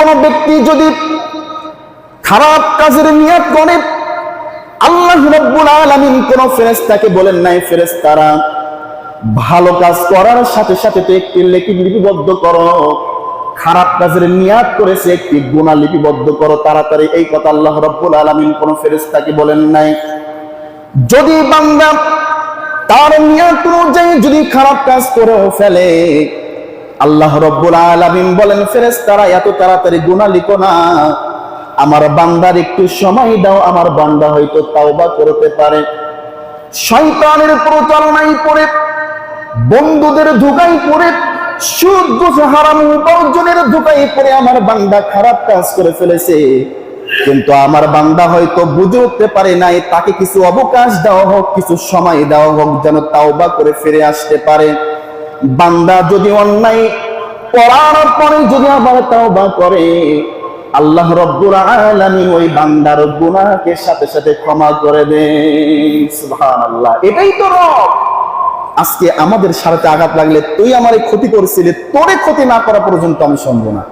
কোন ব্যক্তি যদি খারাপ কাজের নিয়ত করে, আল্লাহ রব্বুল আলামিন কোন ফেরেশতাকে বলেন নাই, ফেরেশতারা ভালো কাজ করার সাথে সাথে তো একটি লেখি লিপিবদ্ধ করো। খারাপ কাজের নিয়াত করেছে একটি গুণা লিপিবদ্ধ করো। তাড়াতাড়ি এই কথা আল্লাহ রব্বুল আলামিন কোন ফেরেশতাকে বলেন নাই। যদি বান্দা তার নিয়ত অনুযায়ী যদি খারাপ কাজ করেও ফেলে আল্লাহ রব্বুল আলামিন বলেন ফেরেস তারা এত তাড়াতাড়ি গুনাহ লিখো না। আমার বান্দার একটু সময় দাও, আমার বান্দা হয়তো তাওবা করতে পারে। শয়তানের প্রচারণায় পড়ে, বন্ধুদের ধোকায় পড়ে, সুদ ঘুষ হারাম, উপার্জনের ধোকায় পড়ে আমার বান্দা খারাপ কাজ করে ফেলেছে। কিন্তু আমার বান্দা হয়তো বুঝে উঠতে পারে নাই, তাকে কিছু অবকাশ দেওয়া হোক, কিছু সময় দেওয়া হোক, যেন তাওবা করে ফিরে আসতে পারে। বান্দা যদি অন্যায় করার পরে যদি আবার তাওবা করে, আল্লাহ রব্বুল আলামিন ওই বান্দার গুনাহকে সাথে সাথে ক্ষমা করে দেন। সুবহানাল্লাহ। এটাই তো রব। আজকে আমাদের সারাতে আঘাত লাগলে তুই আমার ক্ষতি করেছিলি, তোরে ক্ষতি না করা পর্যন্ত আমি শুনব না।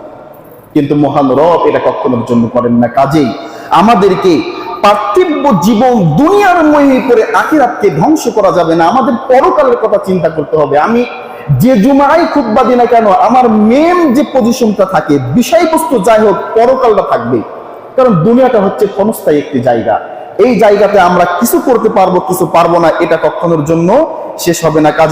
কিন্তু মহান রব এটা কখনোর জন্য করেন না। কাজেই আমাদেরকে পার্থিব জীবন দুনিয়ার মহি করে আখিরাতকে ধ্বংস করা যাবে না। আমাদের পরকালের কথা চিন্তা করতে হবে। আমি যে জুমাই দিই না কেন, আমার মেন যে পজিশনটা থাকে, বিষয়বস্তু যাই হোক, পরকালটা থাকবে কারণ দুনিয়াটা হচ্ছে ক্ষণস্থায়ী একটি জায়গা। এই জায়গাতে আমরা কিছু করতে পারব, কিছু পারব না, এটা কখনোর জন্য শেষ হবে না। কাজ